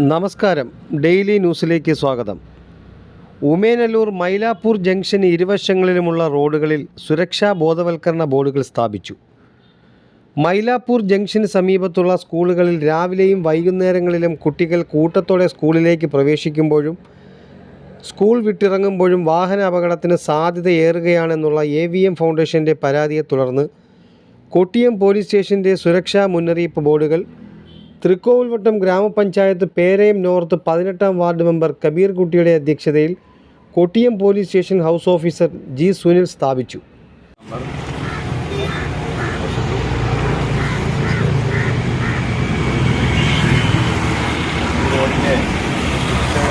നമസ്കാരം. ഡെയിലി ന്യൂസിലേക്ക് സ്വാഗതം. ഉമേനല്ലൂർ മൈലാപ്പൂർ ജംഗ്ഷന് ഇരുവശങ്ങളിലുമുള്ള റോഡുകളിൽ സുരക്ഷാ ബോധവൽക്കരണ ബോർഡുകൾ സ്ഥാപിച്ചു. മൈലാപ്പൂർ ജംഗ്ഷന് സമീപത്തുള്ള സ്കൂളുകളിൽ രാവിലെയും വൈകുന്നേരങ്ങളിലും കുട്ടികൾ കൂട്ടത്തോടെ സ്കൂളിലേക്ക് പ്രവേശിക്കുമ്പോഴും സ്കൂൾ വിട്ടിറങ്ങുമ്പോഴും വാഹന അപകടത്തിന് സാധ്യതയേറുകയാണെന്നുള്ള എ വി എം ഫൗണ്ടേഷന്റെ പരാതിയെ തുടർന്ന് കൊട്ടിയം പോലീസ് സ്റ്റേഷന്റെ സുരക്ഷാ മുന്നറിയിപ്പ് ബോർഡുകൾ തൃക്കോവിൽവട്ടം ഗ്രാമപഞ്ചായത്ത് പേരയം നോർത്ത് പതിനെട്ടാം വാർഡ് മെമ്പർ കബീർ കുട്ടിയുടെ അധ്യക്ഷതയിൽ Kottiyam police station house officer G Sunil സ്ഥാപിച്ചു.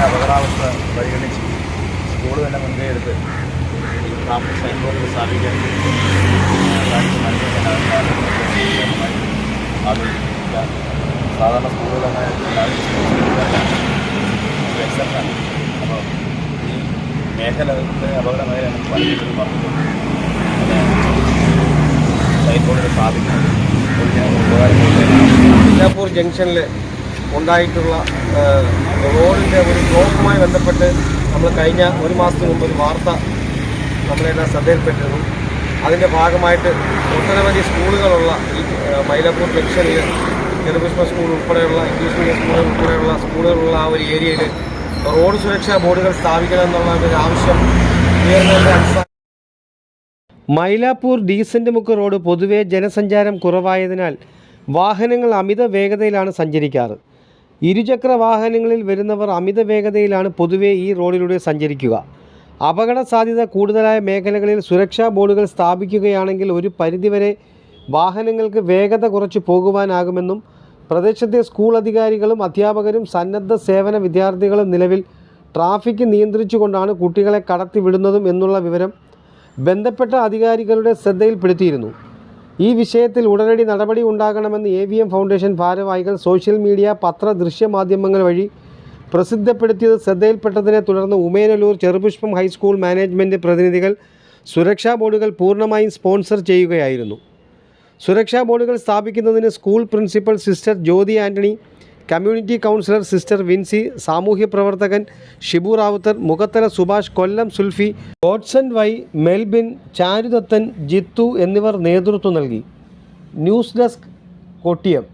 അപകടാവസ്ഥ പരിഗണിച്ച് സ്കൂൾ തന്നെ മുൻകൈ എടുത്ത് ട്രാഫിക് ബോർഡുകൾ സ്ഥാപിക്കാൻ സാധാരണ സ്കൂളുകളങ്ങനെ എക്സെപ്റ്റാണ് അപ്പോൾ ഈ മേഖല അപകട മേഖലയാണ് പലരും പറഞ്ഞത് സൈൻ ബോർഡുകൾ സ്ഥാപിക്കുന്നത് ഒരു ഞാൻ ഉപകാരം മൈലാപ്പൂർ ജംഗ്ഷനിൽ ഉണ്ടായിട്ടുള്ള റോഡിന്റെ ഒരു ബ്ലോക്കുമായി ബന്ധപ്പെട്ട് നമ്മൾ കഴിഞ്ഞ ഒരു മാസത്തിന് മുമ്പ് ഒരു വാർത്ത നമ്മളെല്ലാം ശ്രദ്ധയിൽപ്പെട്ടിരുന്നു അതിന്റെ ഭാഗമായിട്ട് ഒട്ടനവധി സ്കൂളുകളുള്ള ഈ മൈലാപ്പൂർ ജംഗ്ഷനിൽ ചെറുപുഷ്പ സ്കൂൾ ഉൾപ്പെടെയുള്ള ഇംഗ്ലീഷ് മീഡിയം സ്കൂളുകൾ ഉൾപ്പെടെയുള്ള സ്കൂളുകളുള്ള ആ ഒരു ഏരിയയിൽ റോഡ് സുരക്ഷാ ബോർഡുകൾ സ്ഥാപിക്കണം എന്നുള്ള ഒരു ആവശ്യം മൈലാപ്പൂർ ഡീസന്റ് മുക്ക് റോഡ് പൊതുവെ ജനസഞ്ചാരം കുറവായതിനാൽ വാഹനങ്ങൾ അമിത വേഗതയിലാണ് സഞ്ചരിക്കാറ്. ഇരുചക്ര വാഹനങ്ങളിൽ വരുന്നവർ അമിത വേഗതയിലാണ് പൊതുവെ ഈ റോഡിലൂടെ സഞ്ചരിക്കുക. അപകട സാധ്യത കൂടുതലായ മേഖലകളിൽ സുരക്ഷാ ബോർഡുകൾ സ്ഥാപിക്കുകയാണെങ്കിൽ ഒരു പരിധിവരെ വാഹനങ്ങൾക്ക് വേഗത കുറച്ച് പോകുവാനാകുമെന്നും പ്രദേശത്തെ സ്കൂൾ അധികാരികളും അധ്യാപകരും സന്നദ്ധ സേവന വിദ്യാർത്ഥികളും നിലവിൽ ട്രാഫിക് നിയന്ത്രിച്ചുകൊണ്ടാണ് കുട്ടികളെ കടത്തിവിടുന്നതും എന്നുള്ള വിവരം ബന്ധപ്പെട്ട അധികാരികളുടെ ശ്രദ്ധയിൽപ്പെടുത്തിയിരുന്നു ഈ വിഷയത്തിൽ ഉടനടി നടപടി ഉണ്ടാകണമെന്ന് എ വി എം ഫൗണ്ടേഷൻ ഭാരവാഹികൾ സോഷ്യൽ മീഡിയ പത്ര ദൃശ്യമാധ്യമങ്ങൾ വഴി പ്രസിദ്ധപ്പെടുത്തിയത് ശ്രദ്ധയിൽപ്പെട്ടതിനെ തുടർന്ന് ഉമേനല്ലൂർ ചെറുപുഷ്പം ഹൈസ്കൂൾ മാനേജ്മെന്റ് പ്രതിനിധികൾ സുരക്ഷാ ബോർഡുകൾ പൂർണമായും സ്പോൺസർ ചെയ്യുകയായിരുന്നു. സുരക്ഷാ ബോർഡുകൾ സ്ഥാപിക്കുന്നതിന് school principal sister Jyothi Antony community counsellor sister Vincy സാമൂഹ്യ പ്രവർത്തകൻ ഷിബു റാവുത്തർ മുഖത്തല സുഭാഷ് കൊല്ലം സുൽഫി ഗോഡ്സൺ വൈ മെൽബിൻ ചാരുദത്തൻ ജിത്തു എന്നിവർ നേതൃത്വം നൽകി. News desk Kottiyam.